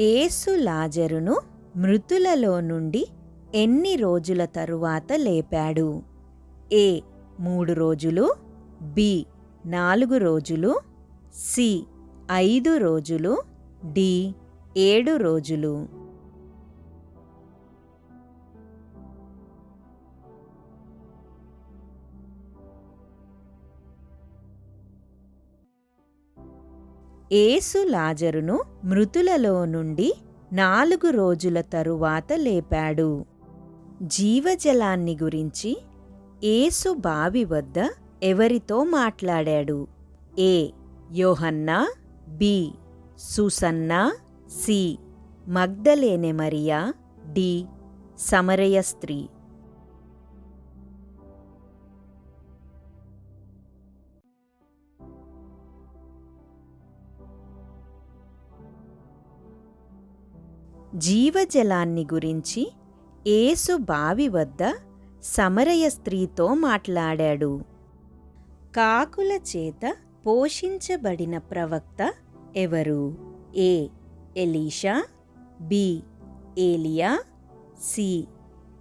ఏసు లాజరును మృతులలో నుండి ఎన్ని రోజుల తరువాత లేపాడు? ఏ మూడు రోజులు బి నాలుగు రోజులు సి ఐదు రోజులు డి ఏడు రోజులు. ఏసు లాజరును మృతులలో నుండి నాలుగు రోజుల తరువాత లేపాడు. జీవజలాన్ని గురించి ఏసు బావి వద్ద ఎవరితో మాట్లాడాడు? ఏ. యోహన్నా B. Susanna C. మగ్ధలేనె Mariya D. సమరయ స్త్రీ. జీవజలాన్ని గురించి ఏసు బావి వద్ద సమరయ స్త్రీతో మాట్లాడాడు. కాకుల చేత పోషించబడిన ప్రవక్త ఎవరు? ఏ. Elisha B. ఏలియా సి.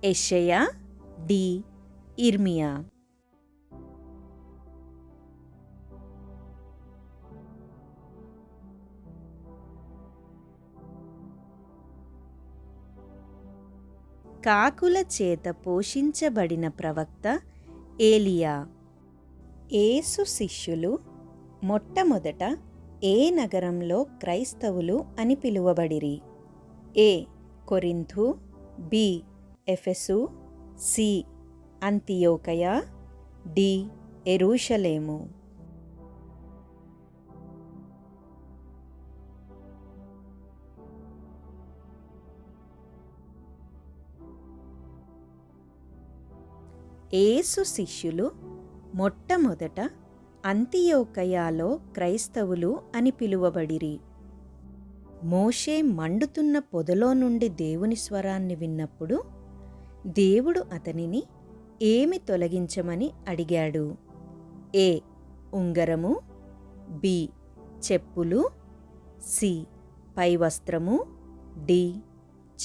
ఎషయా డి. ఇర్మియా. కాకుల చేత పోషించబడిన ప్రవక్త ఏలియా. ఏసు శిష్యులు మొట్టమొదట ఏ నగరంలో క్రైస్తవులు అని పిలువబడిరి? ఏ. కొరింథు బి. ఎఫెసు సి. అంతియోకయ డి. ఎరూషలేము ఏసు శిష్యులు మొట్టమొదట అంతియోకయాలో క్రైస్తవులు అని పిలువబడిరి. మోషే మండుతున్న పొదలో నుండి దేవుని స్వరాన్ని విన్నప్పుడు దేవుడు అతనిని ఏమి తొలగించమని అడిగాడు? ఏ. ఉంగరము బి. చెప్పులు సి. పైవస్త్రము డి.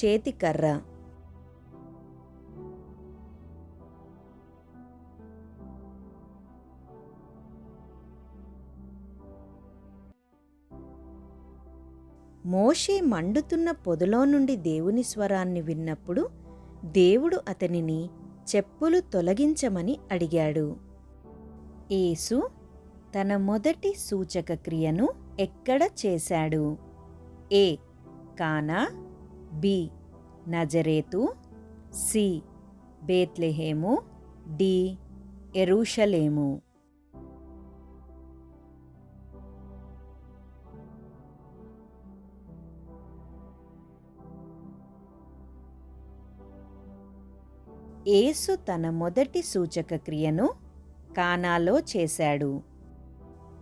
చేతికర్ర. మోషే మండుతున్న పొదలో నుండి దేవుని స్వరాన్ని విన్నప్పుడు దేవుడు అతనిని చెప్పులు తొలగించమని అడిగాడు. యేసు తన మొదటి సూచక క్రియను ఎక్కడ చేశాడు? ఏ. కానా? బి. నజరేతు? సి. బేత్లెహేము? డి. ఎరూషలేము? యేసు తన మొదటి సూచక క్రియను కానాలో చేశాడు.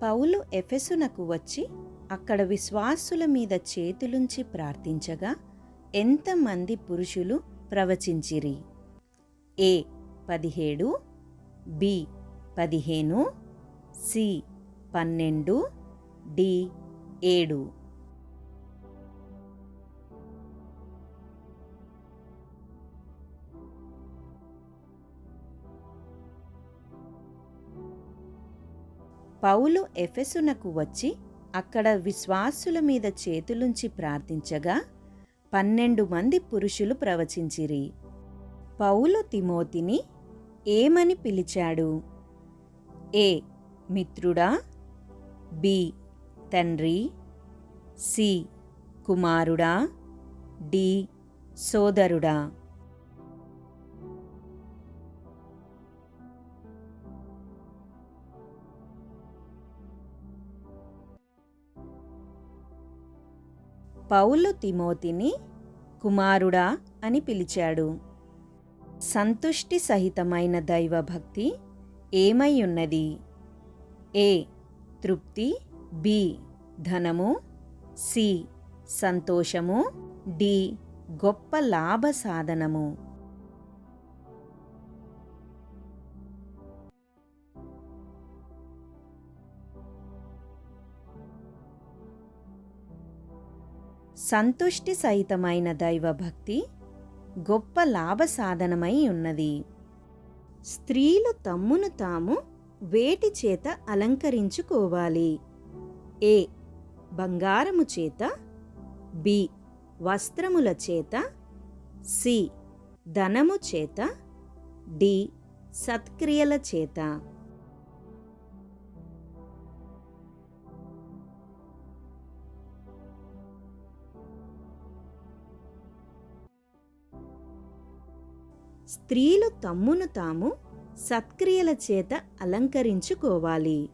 పౌలు ఎఫెసునకు వచ్చి అక్కడ విశ్వాసుల మీద చేతులుంచి ప్రార్థించగా ఎంతమంది పురుషులు ప్రవచించిరి? ఏ పదిహేడు బి పదిహేను సి పన్నెండు డి ఏడు. పౌలు ఎఫెసునకు వచ్చి అక్కడ విశ్వాసుల మీద చేతులుంచి ప్రార్థించగా పన్నెండు మంది పురుషులు ప్రవచించిరి. పౌలు తిమోతిని ఏమని పిలిచాడు? ఏ. మిత్రుడా? బి. తండ్రి. సి. కుమారుడా? డి. సోదరుడా? పౌలు తిమోతిని కుమారుడా అని పిలిచాడు. సంతుష్టి సహితమైన దైవభక్తి ఏమై ఉన్నది ఏ. తృప్తి. బి. ధనము. సి. సంతోషము. డి. గొప్ప లాభ సాధనము సంతుష్టి సహితమైన దైవభక్తి గొప్ప లాభ సాధనమై ఉన్నది. స్త్రీలు తమ్మును తాము వేటి చేత అలంకరించుకోవాలి. ఏ. బంగారము చేత బి. వస్త్రముల చేత సి. ధనము చేత డి. సత్క్రియల చేత. స్త్రీలు తమ్మును తాము సత్క్రియల చేత అలంకరించుకోవాలి.